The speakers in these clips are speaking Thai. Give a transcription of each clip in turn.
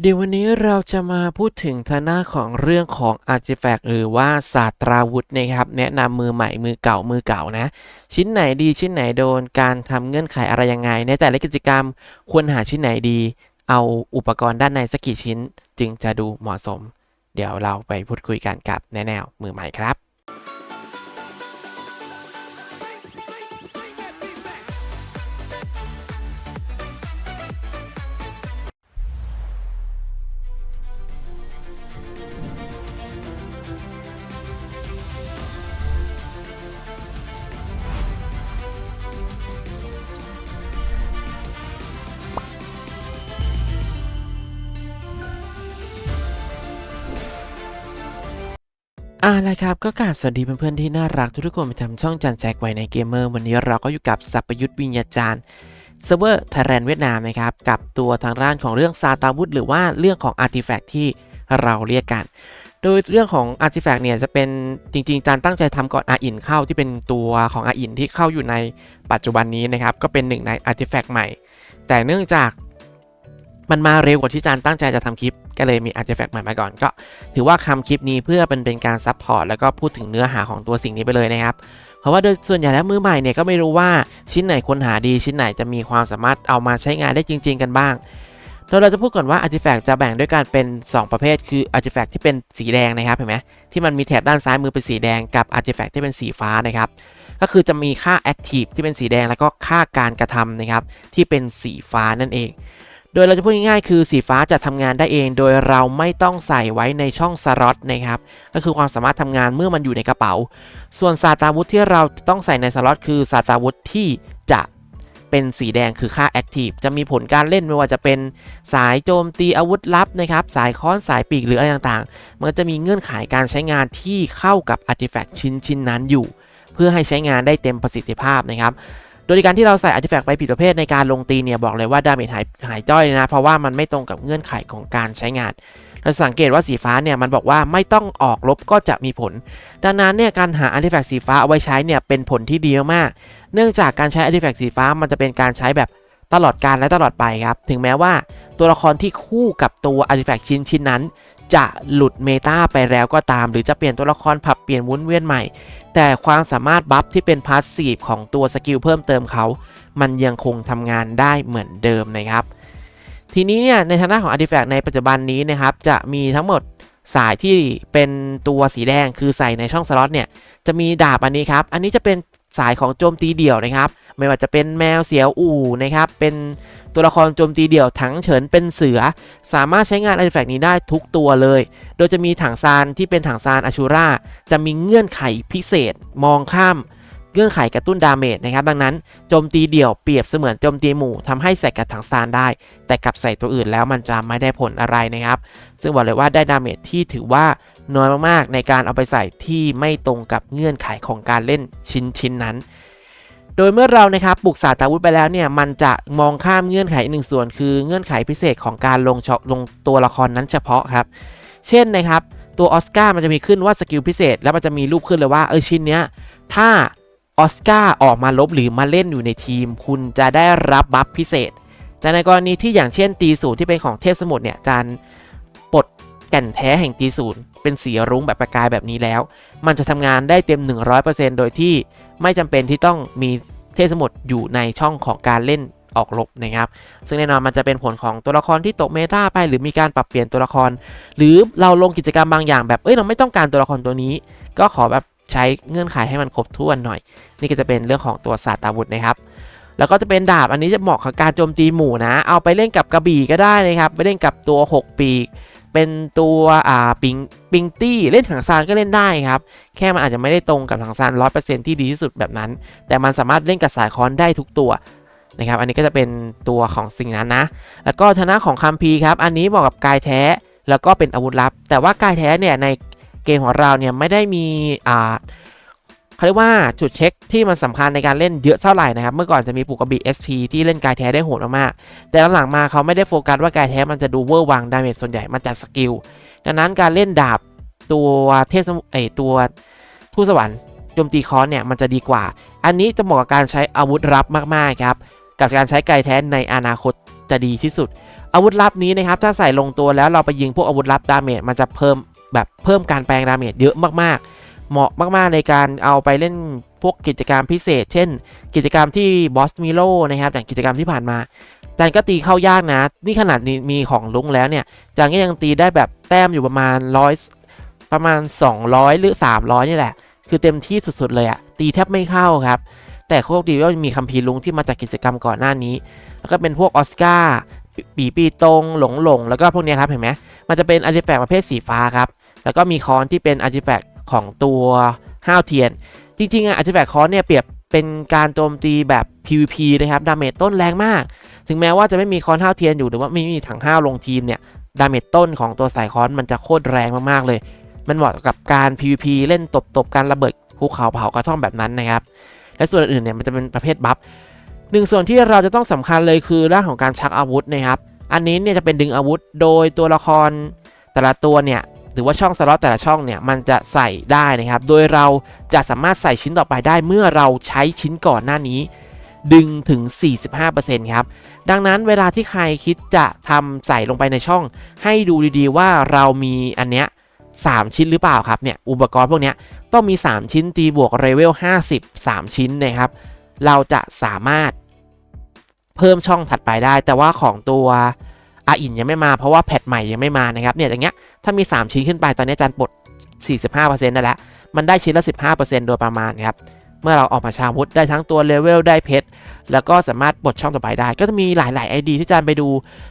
เดี๋ยววันนี้เราจะมาพูดถึงทางหน้าของเรื่องของอาร์ติแฟกหรือว่าศาสตราวุธนะครับ แนะนำมือใหม่มือเก่ามือเก่านะ ชิ้นไหนดีชิ้นไหนโดนการทำเงื่อนไขอะไรยังไง ในแต่ละกิจกรรมควรหาชิ้นไหนดี เอาอุปกรณ์ด้านในสักกี่ชิ้น จึงจะดูเหมาะสม เดี๋ยวเราไปพูดคุยกันกับแนแนวมือใหม่ครับ อ่าละครับก็กราบสวัสดีเพื่อนๆที่น่ารักทุกๆคนไปทำช่องจันแจกไว้ในเกมเมอร์วันนี้เราก็อยู่กับสัพยุทธวิญญาจารย์เซิร์ฟเวอร์ไทยแลนด์เวียดนามนะครับ กับตัวทางด้านของเรื่องซาตาวุธหรือว่าเรื่องของอาร์ติแฟกต์ที่เราเรียกกัน โดยเรื่องของอาร์ติแฟกต์เนี่ยจะเป็นจริงๆจานตั้งใจทำก่อนอาอินเข้าที่เป็นตัวของอาอินที่เข้าอยู่ในปัจจุบันนี้นะครับ ก็เป็นหนึ่งในอาร์ติแฟกต์ใหม่ แต่เนื่องจาก มันมาเร็วกว่าที่จานตั้งใจจะทำคลิป ก็เลยมีอาร์ติแฟกต์ใหม่มาก่อนก็ ถือว่าคำคลิปนี้เพื่อเป็นเป็นการซับพอร์ตแล้วก็พูดถึงเนื้อหาของตัวสิ่งนี้ไปเลยนะครับ เพราะว่าโดยส่วนใหญ่แล้วมือใหม่เนี่ยก็ไม่รู้ว่าชิ้นไหนควรหาดีชิ้นไหนจะมีความสามารถเอามาใช้งานได้จริง ๆ กันบ้างโดยเราจะพูดก่อนว่าอาร์ติแฟกต์จะแบ่งด้วยกันเป็น 2 ประเภท คืออาร์ติแฟกต์ที่เป็นสีแดงนะครับเห็นไหมที่มันมีแถบด้านซ้ายมือเป็นสีแดงกับอาร์ติแฟกต์ที่เป็นสีฟ้านะครับก็คือจะมีค่า active ที่เป็นสีแดงแล้วก็ค่าการกระทำนะครับที่เป็นสีฟ้านั่นเอง โดยเราจะพูดง่ายๆ คือสีฟ้าจะทำงานได้เอง โดยเราไม่ต้องใส่ไว้ในช่องสล็อตนะครับ ก็คือความสามารถทำงานเมื่อมันอยู่ในกระเป๋า ส่วนศาสตราวุธที่เราต้องใส่ในสล็อตคือศาสตราวุธที่จะเป็นสีแดงคือค่า Active จะมีผลการเล่นไม่ว่าจะเป็นสายโจมตีอาวุธลับนะครับ สายค้อนสายปีกหรืออะไรต่างๆ มันก็จะมีเงื่อนไขการใช้งานที่เข้ากับ Artifact ชิ้นชิ้นนั้นอยู่ เพื่อให้ใช้งานได้เต็มประสิทธิภาพนะครับ โดยการที่เราใส่อาร์ติแฟกต์ไปผิดประเภทในการลงตีเนี่ยบอกเลยว่าดาเมจหายหายจ้อยนะ เพราะว่ามันไม่ตรงกับเงื่อนไขของการใช้งาน เราสังเกตว่าสีฟ้าเนี่ยมันบอกว่าไม่ต้องออกลบก็จะมีผล ดังนั้นเนี่ยการหาอาร์ติแฟกต์สีฟ้าเอาไว้ใช้เนี่ยเป็นผลที่ดีมากๆเนื่องจากการใช้อาร์ติแฟกต์สีฟ้ามันจะเป็นการใช้แบบตลอดการและตลอดไปครับ ถึงแม้ว่าตัวละครที่คู่กับตัวอาร์ติแฟกต์ชิ้นชิ้นนั้น จะหลุดเมตาไปแล้วก็ตาม หรือจะเปลี่ยนตัวละครผับเปลี่ยนวุ้นเวียนใหม่ แต่ความสามารถบัฟที่เป็นพาสซีฟของตัวสกิลเพิ่มเติมเขา มันยังคงทำงานได้เหมือนเดิมนะครับ ทีนี้เนี่ยในทางด้านของ Artifact ในปัจจุบันนี้นะครับ จะมีทั้งหมดสายที่เป็นตัวสีแดงคือใส่ในช่องสล็อตเนี่ยจะมีดาบอันนี้ครับ อันนี้จะเป็นสายของโจมตีเดี่ยวนะครับ ไม่ว่าจะเป็นแมวเสียวอู่นะครับ เป็น ตัวละครโจมตีเดี่ยวถังเฉินเป็นเสือ สามารถใช้งาน Artifact นี้ได้ทุกตัวเลย โดยจะมีถังซานที่เป็นถังซานอาชูราจะมีเงื่อนไขพิเศษมองข้ามเงื่อนไขกระตุ้นดาเมจนะครับดังนั้นโจมตีเดี่ยวเปรียบเสมือนโจมตีหมู่ทำให้ใส่กับถังซานได้ แต่กับใส่ตัวอื่นแล้วมันจะไม่ได้ผลอะไรนะครับ ซึ่งบอกเลยว่าได้ดาเมจที่ถือว่าน้อยมากๆ ในการเอาไปใส่ที่ไม่ตรงกับเงื่อนไขของการเล่นชิ้นชิ้นนั้น โดยเมื่อเรานะครับปลุกศาสตราวุธไปแล้วเนี่ยมันจะมองข้ามเงื่อนไขอีกหนึ่งส่วนคือเงื่อนไขพิเศษของการลงเฉาะลงตัวละครนั้นเฉพาะครับ เช่นนะครับตัวออสการ์มันจะมีขึ้นว่าสกิลพิเศษ แล้วมันจะมีรูปขึ้นเลยว่าเออชิ้นเนี้ยถ้าออสการ์ออกมาลบหรือมาเล่นอยู่ในทีม คุณจะได้รับบัฟพิเศษ แต่ในกรณีที่อย่างเช่นตีศูนย์ที่เป็นของเทพสมุทรเนี่ยจานปลดแก่นแท้แห่งตีศูนย์ เป็นสีรุ้งแบบประกายแบบนี้แล้ว มันจะทำงานได้เต็ม 100%โดยที่ไม่จำเป็นที่ต้องมีเทพสมุทรอยู่ในช่องของการเล่นออกลบนะครับ ซึ่งแน่นอนมันจะเป็นผลของตัวละครที่ตกเมตาไป หรือมีการปรับเปลี่ยนตัวละคร หรือเราลงกิจกรรมบางอย่างแบบเอ้ยเราไม่ต้องการตัวละครตัวนี้ ก็ขอแบบใช้เงื่อนไขให้มันครบถ้วนหน่อย นี่ก็จะเป็นเรื่องของตัวศาสตราวุธนะครับแล้วก็จะเป็นดาบอันนี้จะเหมาะกับการโจมตีหมู่นะ เอาไปเล่นกับกระบี่ก็ได้นะครับ ไปเล่นกับตัว 6 ปีก เป็นตัวอ่าปิงปิงตี้เล่นถังซานก็เล่นได้ครับ แค่มันอาจจะไม่ได้ตรงกับถังซานร้อยเปอร์เซ็นที่ดีที่สุดแบบนั้น แต่มันสามารถเล่นกับสายคอนได้ทุกตัวนะครับ อันนี้ก็จะเป็นตัวของสิ่งนั้นนะ แล้วก็ทางด้าของคัมพีครับ อันนี้เหมาะกับกายแท้แล้วก็เป็นอาวุธลับ แต่ว่ากายแท้เนี่ยในเกมของเราเนี่ยไม่ได้มีอ่า เขาเรียกว่าจุดเช็คที่มันสำคัญในการเล่นเยอะเท่าไหร่นะครับ เมื่อก่อนจะมีปุกกระบี SP ที่เล่นกายแท้ได้โหดมากๆ แต่หลังๆมาเขาไม่ได้โฟกัสว่ากายแท้มันจะดูเวอร์วังดาเมจส่วนใหญ่มาจากสกิล ดังนั้นการเล่นดาบตัวเทพสมุไอตัวทูตสวรรค์โจมตีคอนเนี่ยมันจะดีกว่า อันนี้จะเหมาะกับการใช้อาวุธลับมากๆครับ กับการใช้กายแท้ในอนาคตจะดีที่สุด อาวุธลับนี้นะครับถ้าใส่ลงตัวแล้วเราไปยิงพวกอาวุธลับดาเมจมันจะเพิ่มแบบเพิ่มการแปลงดาเมจเยอะมากๆ เหมาะมากๆในการเอาไปเล่นพวกกิจกรรมพิเศษ เช่น กิจกรรมที่บอสมิโลนะครับอย่างกิจกรรมที่ผ่านมาจันก็ตีเข้ายากนะ นี่ขนาดมีของลุงแล้วเนี่ยจันก็ยังตีได้แบบแต้มอยู่ประมาณร้อยประมาณ 200 หรือ 300 นี่แหละ คือเต็มที่สุดๆเลยอะตีแทบไม่เข้าครับ แต่โชคดีว่ามีคัมภีร์ลุงที่มาจากกิจกรรมก่อนหน้านี้ แล้วก็เป็นพวกออสการ์ปีปีตรงหลงหลงแล้วก็พวกนี้ครับเห็นไหมมันจะเป็นอาร์ติแฟกต์ประเภทสีฟ้าครับ แล้วก็มีคอนที่เป็นอาร์ติแฟกต์ ของตัวห้าวเทียน จริงๆอะอาร์ติแฟกคอนเนี่ยเปรียบเป็นการโจมตีแบบ PVP นะครับ ดาเมจต้นแรงมาก ถึงแม้ว่าจะไม่มีคอนห้าวเทียนอยู่หรือว่าไม่มีถังห้าวลงทีมเนี่ย ดาเมจต้นของตัวสายคอนมันจะโคตรแรงมากๆเลย มันเหมาะกับการ PVP เล่นตบๆการระเบิดภูเขาเผากระท่อมแบบนั้นนะครับ และส่วนอื่นๆเนี่ยมันจะเป็นประเภทบัฟหนึ่งส่วนที่เราจะต้องสำคัญเลยคือเรื่องของการชักอาวุธนะครับ อันนี้เนี่ยจะเป็นดึงอาวุธ โดยตัวละครแต่ละตัวเนี่ย หรือว่าช่องสล็อตแต่ละช่องเนี่ยมันจะใส่ได้นะครับ โดยเราจะสามารถใส่ชิ้นต่อไปได้เมื่อเราใช้ชิ้นก่อนหน้านี้ ดึงถึง 45%ครับ ดังนั้นเวลาที่ใครคิดจะทำใส่ลงไปในช่อง ให้ดูดีๆว่าเรามีอันเนี้ย3 ชิ้นหรือเปล่าครับเนี่ยอุปกรณ์พวกเนี้ยต้องมี 3 ชิ้นตีบวกเลเวล50 3 ชิ้นนะครับ เราจะสามารถเพิ่มช่องถัดไปได้ แต่ว่าของตัว อาอินยังไม่มาเพราะว่าแพทใหม่ยังไม่มานะครับเนี่ยอย่างเงี้ยถ้ามี 3 ชิ้นขึ้นไปตอนนี้อาจารย์ปลด 45%นั่นแหละมันได้ชิ้นละ 15%โดยประมาณครับเมื่อเราออกมาชาวุธได้ทั้งตัวเลเวลได้เพชรแล้วก็สามารถปลดช่องต่อไปได้ ก็จะมีหลาย ๆ ID ที่อาจารย์ไปดู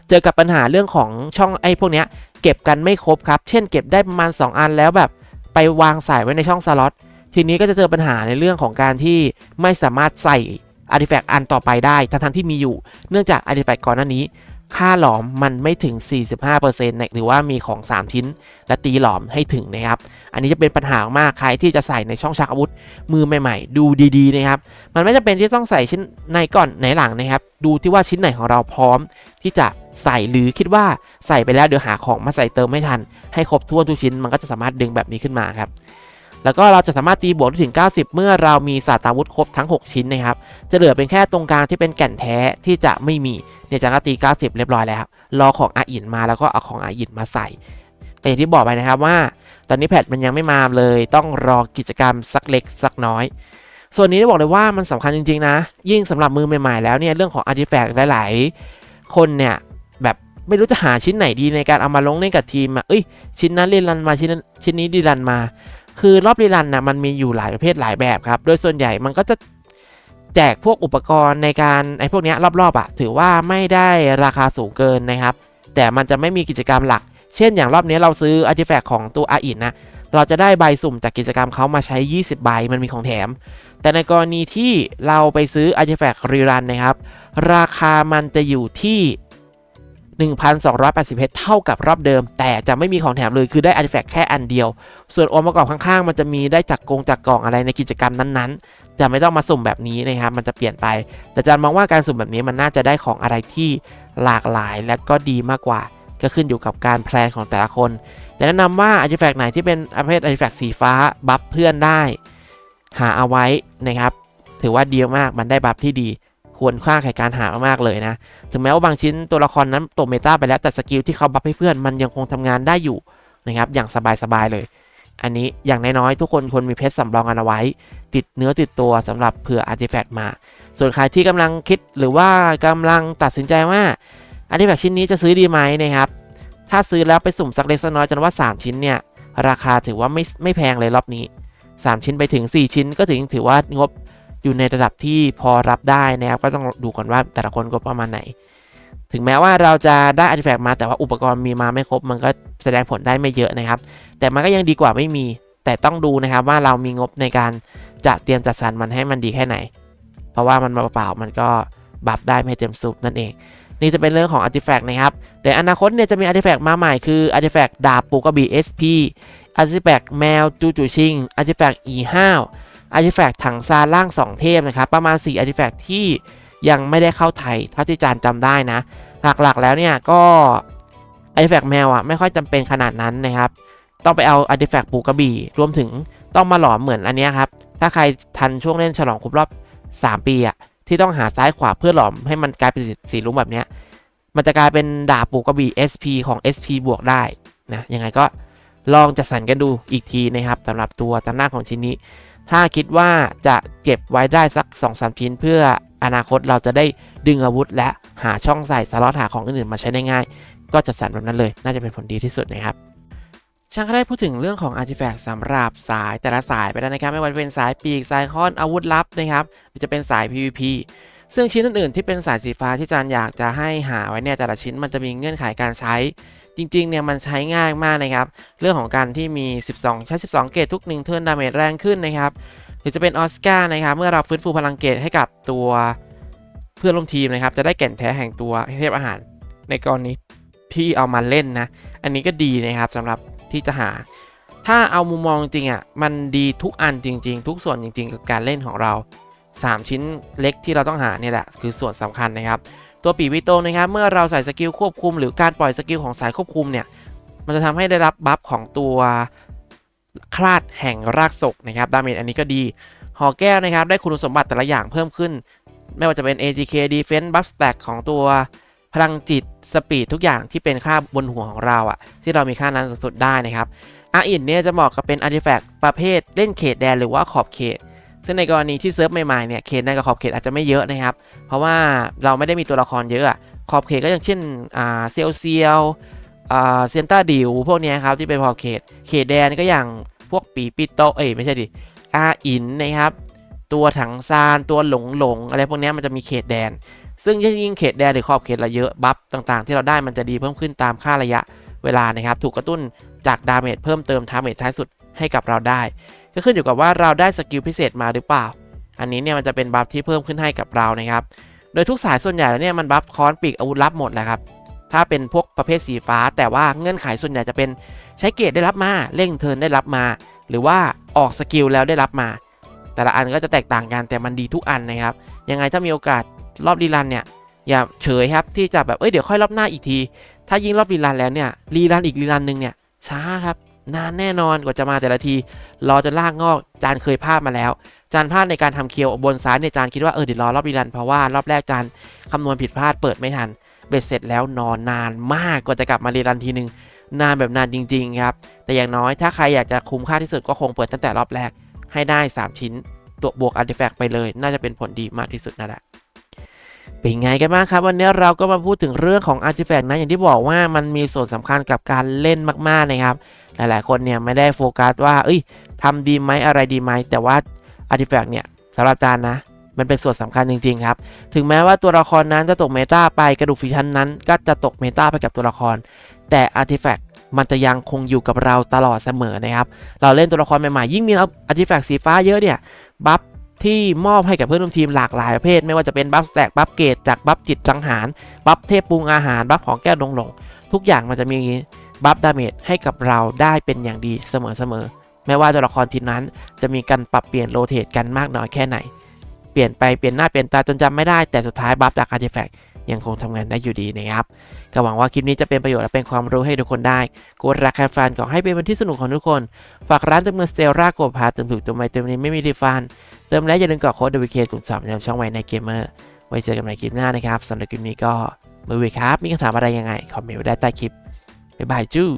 เจอกับปัญหาเรื่องของช่องไอ้พวกเนี้ยเก็บกันไม่ครบครับ เช่นเก็บได้ประมาณ 2 อันแล้วแบบไปวางใสายไว้ในช่องสล็อตทีนี้ก็จะเจอปัญหาในเรื่องของการที่ไม่สามารถใส่อาร์ติแฟกต์อันต่อไปได้ทั้งๆที่มีอยู่ เนื่องจากอาร์ติแฟกต์ก่อนหน้านี้ ค่าหลอมมันไม่ถึง 45%นะหรือว่ามีของ 3 ชิ้น และตีหลอมให้ถึงนะครับ อันนี้จะเป็นปัญหามากใครที่จะใส่ในช่องชักอาวุธ มือใหม่ ๆ ดูดีๆนะครับ มันไม่จำเป็นที่ต้องใส่ชิ้นในก่อนในหลังนะครับ ดูที่ว่าชิ้นไหนของเราพร้อม ที่จะใส่หรือคิดว่าใส่ไปแล้วเดี๋ยวหาของมาใส่เติมไม่ทัน ให้ครบถ้วทุกชิ้นมันก็จะสามารถดึงแบบนี้ขึ้นมาครับ แล้วก็เราจะสามารถตีบวกได้ถึง 90 เมื่อเรามีศาสตราวุธครบทั้ง 6 ชิ้นนะครับ จะเหลือเป็นแค่ตรงกลางที่เป็นแก่นแท้ที่จะไม่มี เนี่ยจังก็ตี 90 เรียบร้อยแล้วครับ รอของอาอินมาแล้วก็เอาของอาอินมาใส่ แต่อย่างที่บอกไปนะครับว่า ตอนนี้แพทมันยังไม่มาเลย ต้องรอกิจกรรมสักเล็กสักน้อย ส่วนนี้ได้บอกเลยว่ามันสำคัญจริงๆนะ ยิ่งสำหรับมือใหม่ๆแล้วเนี่ยเรื่องของอาร์ติแฟกต์หลายๆ คนเนี่ยแบบไม่รู้จะหาชิ้นไหนดีในการเอามาลงเล่นกับทีมอะเอ้ยชิ้นนั้นรีรันมาชิ้นนั้นชิ้นนี้รีรันมา คือรอบรีรันนะมันมีอยู่หลายประเภทหลายแบบครับ โดยส่วนใหญ่มันก็จะแจกพวกอุปกรณ์ในการไอ้พวกนี้รอบๆอะถือว่าไม่ได้ราคาสูงเกินนะครับ แต่มันจะไม่มีกิจกรรมหลัก เช่นอย่างรอบนี้เราซื้ออาร์ติแฟกต์ของตัวอาอินนะเราจะได้ใบสุ่มจากกิจกรรมเขามาใช้ 20 ใบมันมีของแถม แต่ในกรณีที่เราไปซื้อ Artifact Rerun นะครับ ราคามันจะอยู่ที่ 1,280เพชรเท่ากับรอบเดิม แต่จะไม่มีของแถมเลยคือได้ Artifact แค่อันเดียว ส่วนองค์ประกอบข้างๆ มันจะมีได้จากกงจากกล่องอะไรในกิจกรรมนั้นๆ จะไม่ต้องมาสุ่มแบบนี้นะครับ มันจะเปลี่ยนไป แต่อาจารย์มองว่าการสุ่มแบบนี้มันน่าจะได้ของอะไรที่หลากหลายและก็ดีมากกว่า ก็ขึ้นอยู่กับการแพลนของแต่ละคนแต่แนะนำว่าอาร์ติแฟกต์ไหนที่เป็นประเภทอาร์ติแฟกต์สีฟ้าบัฟเพื่อนได้ หาเอาไว้นะครับถือว่าดีมากมันได้บัฟที่ดี ควรค่าแก่การหามากๆเลยนะ ถึงแม้ว่าบางชิ้นตัวละครนั้นตกเมตาไปแล้วแต่สกิลที่เขาบัฟให้เพื่อนมันยังคงทำงานได้อยู่นะครับอย่างสบายๆเลย อันนี้อย่างน้อยๆทุกคนควรมีเพชรสำรองกันเอาไว้ ติดเนื้อติดตัวสำหรับเผื่ออาร์ติแฟกต์มา ส่วนใครที่กำลังคิดหรือว่ากำลังตัดสินใจว่าอาร์ติแฟกต์ชิ้นนี้จะซื้อดีไหมนะครับถ้าซื้อแล้วไปสุ่มสักเล็กสักน้อยจนว่า 3 ชิ้นเนี่ยราคาถือว่าไม่ไม่แพงเลยรอบนี้ 3 ชิ้นไปถึง 4 ชิ้นก็ถึงถือว่างบ อยู่ในระดับที่พอรับได้นะครับ ก็ต้องดูก่อนว่าแต่ละคนก็ประมาณไหน ถึงแม้ว่าเราจะได้อาร์ติแฟกต์มาแต่ว่าอุปกรณ์มีมาไม่ครบ มันก็แสดงผลได้ไม่เยอะนะครับ แต่มันก็ยังดีกว่าไม่มี แต่ต้องดูนะครับว่าเรามีงบในการจะเตรียมจัดสรรมันให้มันดีแค่ไหน เพราะว่ามันมาเปล่ามันก็บัฟได้ไม่เต็มสูบนั่นเอง นี่จะเป็นเรื่องของอาร์ติแฟกต์นะครับแต่อนาคตเนี่ยจะมีอาร์ติแฟกต์มาใหม่คืออาร์ติแฟกต์ดาบปูกระบี่ SP อาร์ติแฟกต์แมวจูจูชิงอาร์ติแฟกต์อีห้าว อาร์ติแฟกต์ถังซาล่าง 2 เทพนะครับ ประมาณ 4อาร์ติแฟกต์ที่ยังไม่ได้เข้าไทยเท่าที่จานจำได้นะ หลักๆแล้วเนี่ยก็อาร์ติแฟกต์แมวอะไม่ค่อยจำเป็นขนาดนั้นนะครับ ต้องไปเอาอาร์ติแฟกต์ปูกระบี่ รวมถึงต้องมาหลอมเหมือนอันนี้ครับ ถ้าใครทันช่วงเล่นฉลองครบรอบ 3 ปีอะที่ต้องหาซ้ายขวาเพื่อหลอมให้มันกลายเป็นสีลุ้งแบบเนี้ยมันจะกลายเป็นดาบปูกระบี่ SP ของ SP บวกได้นะยังไงก็ลองจัดสรรกันดูอีกทีนะครับสำหรับตัวตันหน้าของชิ้นนี้ ถ้าคิดว่าจะเก็บไว้ได้สัก 2-3 ชิ้น เพื่ออนาคตเราจะได้ดึงอาวุธ และหาช่องใส่สล็อตหาของอื่นๆมาใช้ได้ง่าย ก็จัดสรรแบบนั้นเลย น่าจะเป็นผลดีที่สุดนะครับช่างก็ได้พูดถึงเรื่องของอาร์ติแฟกต์สำหรับสายแต่ละสายไปแล้วนะครับ ไม่ว่าจะเป็นสายปีกสายคอนอาวุธลับนะครับหรือจะเป็นสาย PVP ซึ่งชิ้นอื่นๆที่เป็นสายสีฟ้าที่จานอยากจะให้หาไว้เนี่ยแต่ละชิ้นมันจะมีเงื่อนไขการใช้ จริงๆเนี่ยมันใช้ง่ายมากนะครับ เรื่องของการที่มี 12 ใช้ 12 เกตทุกหนึ่งเทิร์นดาเมจแรงขึ้นนะครับ หรือจะเป็นออสการ์นะครับเมื่อเราฟื้นฟูพลังเกตให้กับตัวเพื่อนร่วมทีมนะครับ จะได้แก่นแท้แห่งตัวเทพอาหาร ในกรณีที่เอามาเล่นนะ อันนี้ก็ดีนะครับสำหรับที่จะหา ถ้าเอามุมมองจริงอะมันดีทุกอันจริง ๆ ทุกส่วนจริง ๆ กับการเล่นของเรา 3 ชิ้นเล็กที่เราต้องหาเนี่ยแหละคือส่วนสำคัญนะครับ ตัวปีวิโตนะครับเมื่อเราใส่สกิลควบคุม หรือการปล่อยสกิลของสายควบคุมเนี่ยมันจะทำให้ได้รับบัฟของตัวคลาดแห่งรากศกนะครับดาเมจอันนี้ก็ดี หอแก้วนะครับได้คุณสมบัติแต่ละอย่างเพิ่มขึ้น ไม่ว่าจะเป็น ATK Defense Buff Stack ของตัวพลังจิตสปีดทุกอย่างที่เป็นค่าบนหัวของเราอะที่เรามีค่านั้นสุดๆได้นะครับอาอินเนี่ยจะเหมาะกับเป็นอาร์ติแฟกต์ประเภทเล่นเขตแดนหรือว่าขอบเขต ซึ่งในกรณีที่เซิร์ฟใหม่ๆเนี่ยเขตแดนกับขอบเขตอาจจะไม่เยอะนะครับ ราะว่าเราไม่ได้มีตัวละครเยอะอะขอบเขตก็อย่างเช่นอ่าเซียวเซียวอ่าเซนต้าดิวพวกนี้ครับที่เป็นขอบเขต เขตแดนก็อย่างพวกปีปิโตเอ้ยไม่ใช่ดิอาอินนะครับ ตัวถังซานตัวหลงหลงอะไรพวกนี้มันจะมีเขตแดน ซึ่งยิ่งเขตแดนหรือขอบเขตเราเยอะบัฟต่างๆ ที่เราได้มันจะดีเพิ่มขึ้นตามค่าระยะเวลานะครับ ถูกกระตุ้นจากดาเมจเพิ่มเติมดาเมจท้ายสุดให้กับเราได้ ก็ขึ้นอยู่กับว่าเราได้สกิลพิเศษมาหรือเปล่า อันนี้เนี่ยมันจะเป็นบัฟที่เพิ่มขึ้นให้กับเรานะครับ โดยทุกสายส่วนใหญ่แล้วเนี่ยมันบัฟค้อนปีกอาวุธลับหมดแหละครับ ถ้าเป็นพวกประเภทสีฟ้า แต่ว่าเงื่อนไขส่วนใหญ่จะเป็นใช้เกรดได้รับมาเร่งเทิร์นได้รับมา หรือว่าออกสกิลแล้วได้รับมา แต่ละอันก็จะแตกต่างกันแต่มันดีทุกอันนะครับ ยังไงถ้ามีโอกาสรอบรีรันเนี่ยอย่าเฉยครับที่จะแบบเอ้ยเดี๋ยวค่อยรอบหน้าอีกที ถ้ายิงรอบรีรันแล้วเนี่ยรีรันอีกรีรันหนึ่งเนี่ยช้าครับ นานแน่นอนกว่าจะมาแต่ละที รอจนลากงอก จานเคยพลาดมาแล้ว จานพลาดในการทำเคียวบนซ้ายเนี่ยจานคิดว่าเออเดี๋ยวรอรอบรีรันเพราะว่ารอบแรกจานคำนวณผิดพลาดเปิดไม่ทัน เบ็ดเสร็จแล้วนอนนานมากกว่าจะกลับมารีรันทีนึง นานแบบนานจริงๆครับ แต่อย่างน้อยถ้าใครอยากจะคุ้มค่าที่สุดก็คงเปิดตั้งแต่รอบแรกให้ได้ 3 ชิ้น ตัวบวกอาร์ติแฟกต์ไปเลย น่าจะเป็นผลดีมากที่สุดนั่นแหละ เป็นไงกันบ้างครับ วันนี้เราก็มาพูดถึงเรื่องของอาร์ติแฟกต์นะอย่างที่บอกว่ามันมีส่วนสำคัญกับการเล่นมากๆนะครับ หลายๆคนเนี่ยไม่ได้โฟกัสว่า เอ้ยทำดีไหมอะไรดีไหมแต่ว่าอาร์ติแฟกต์เนี่ยสำหรับจานนะ มันเป็นส่วนสำคัญจริง ๆ ครับ ถึงแม้ว่าตัวละครนั้นจะตกเมตาไปกระดูกฟิชันนั้น ก็จะตกเมตาไปกับตัวละคร แต่อาร์ติแฟกต์มันจะยังคงอยู่กับเราตลอดเสมอนะครับเราเล่นตัวละครใหม่ๆยิ่งมีอาร์ติแฟกต์สีฟ้าเยอะเนี่ยบัฟ ที่มอบให้กับเพื่อนร่วมทีมหลากหลายประเภท ไม่ว่าจะเป็นบัฟแตกบัฟเกตจากบัฟจิตสังหาร บัฟเทพปรุงอาหาร บัฟของแก้วดงหลง ทุกอย่างมันจะมีบัฟดาเมจให้กับเราได้เป็นอย่างดีเสมอๆไม่ว่าตัวละครทีมนั้นจะมีการปรับเปลี่ยนโรเตทกันมากน้อยแค่ไหน เปลี่ยนไปเปลี่ยนหน้าเปลี่ยนตาจนจำไม่ได้แต่สุดท้ายบัฟจากอาร์ติแฟกต์ยังคงทำงานได้อยู่ดีนะครับก็หวังว่าคลิปนี้จะเป็นประโยชน์และเป็นความรู้ให้ทุกคนได้กดรักแคฟนขอให้เป็นวันที่สนุกของทุกคน ฝากร้านเติมเงินสเตลล่าโกพาเติมถูกติมใหม่เติมนี้ไม่มีดีฟัน เติมแล้วอย่าลืมกดโค้ดเดวิเกลุ่มสามในช่องไว้ในเกมเมอร์ไว้เจอกันใหม่คลิปหน้านะครับสำหรับคลิปนี้ก็มือวีครับ มีคำถามอะไรยังไง คอมเมนต์ไว้ได้ใต้คลิป บ๊ายบายจู้